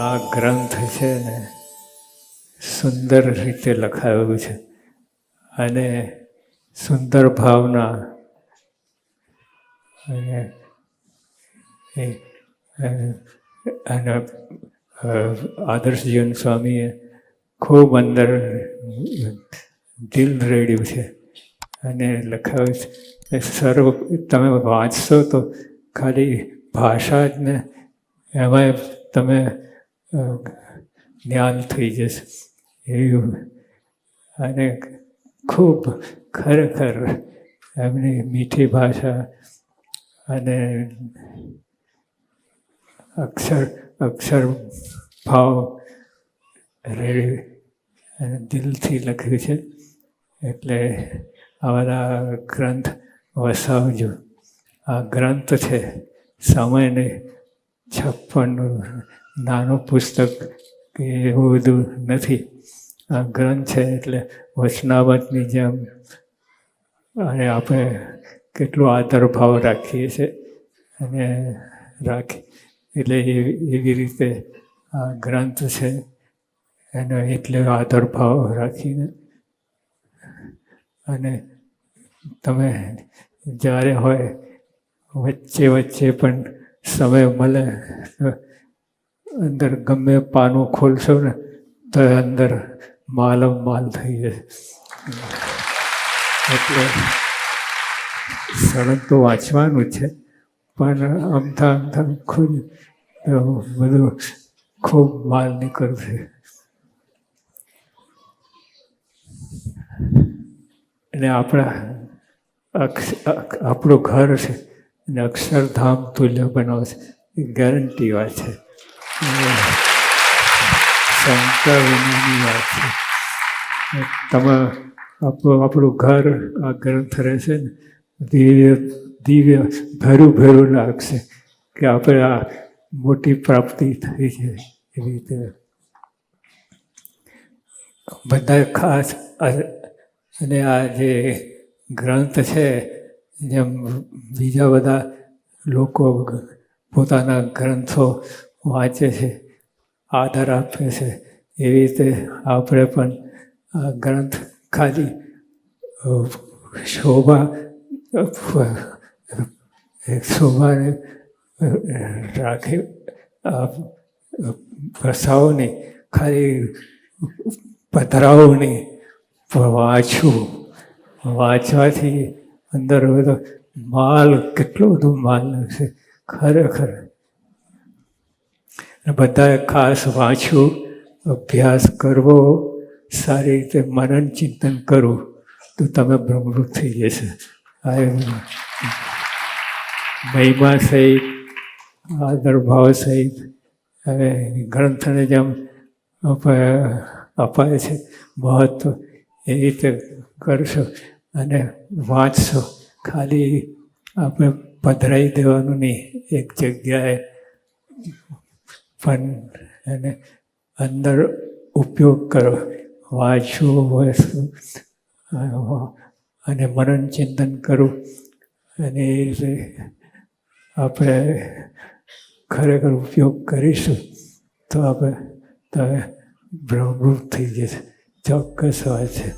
આ ગ્રંથ છે ને, સુંદર રીતે લખાયું છે. અને સુંદર ભાવના, અને અને આદર્શજીવન આદર્શ જીવન સ્વામીએ ખૂબ અંદર દિલ રેડ્યું છે અને લખાયું છે. સર્વ, તમે વાંચશો તો ખાલી ભાષા જ ને, એમાંય તમે જ્ઞાન થઈ જશે. એવું. અને ખૂબ ખરેખર એમની મીઠી ભાષા અને અક્ષર અક્ષર ભાવ રેડી અને દિલથી લખ્યું છે. એટલે આવાના ગ્રંથ વસાવજો. આ ગ્રંથ છે સમયને છપ્પન નાનું પુસ્તક કે એવું બધું નથી. આ ગ્રંથ છે એટલે વચનાવતની જેમ અને આપણે કેટલો આદર ભાવ રાખીએ છીએ અને રાખી એટલે એવી રીતે આ ગ્રંથ છે એનો એટલે આદર ભાવ રાખીને. અને તમે જ્યારે હોય વચ્ચે વચ્ચે પણ સમય મળે અંદર ગમે પાનું ખોલશો ને, તો અંદર માલમ માલ થઈ જશે એટલે સળંગ તો વાંચવાનું છે, પણ અમથા અમથા ખૂબ તો બધું ખૂબ માલ નીકળશે. અને આપણા આપણું ઘર છે, અને અક્ષરધામ તુલ્ય બનાવશે, એ ગેરંટી વાત છે. શંકા વાત છે તમે આપણું આપણું ઘર આ ગ્રંથ રહેશે ને દિવ્ય દિવ્ય ભેરું ભેરું લાગશે કે આપણે આ મોટી પ્રાપ્તિ થઈ છે એવી રીતે બધા ખાસ અને આ જે ગ્રંથ છે જેમ બીજા બધા લોકો પોતાના ગ્રંથો વાંચે છે, આધાર આપે છે, એવી રીતે આપણે પણ આ ગ્રંથ ખાલી શોભા શોભાને રાખી નહીં ખાલી પધરાવો નહીં વાંચવું. વાંચવાથી અંદર બધો માલ કેટલો બધો માલ લાગશે ખરેખર બધાએ ખાસ વાંચવું અભ્યાસ કરવો, સારી રીતે મનન ચિંતન કરવું, તો તમે ભ્રમરૂપ થઈ જશે. આ મહિમા સહિત આદરભાવ સહિત, હવે ગ્રંથને જેમ અપાય છે, મહત્વ એ રીતે કરશો અને વાંચશો. ખાલી આપણે પધરાઈ દેવાનું નહીં, એક જગ્યાએ પણ એને અંદર ઉપયોગ કરો. વાંચવું વસ્તુ, અને મરણ ચિંતન કરવું અને એ રીતે આપણે ખરેખર ઉપયોગ કરીશું તો આપણે તમે ભ્રમરૂપ થઈ જશે. ચોક્કસ વાત છે.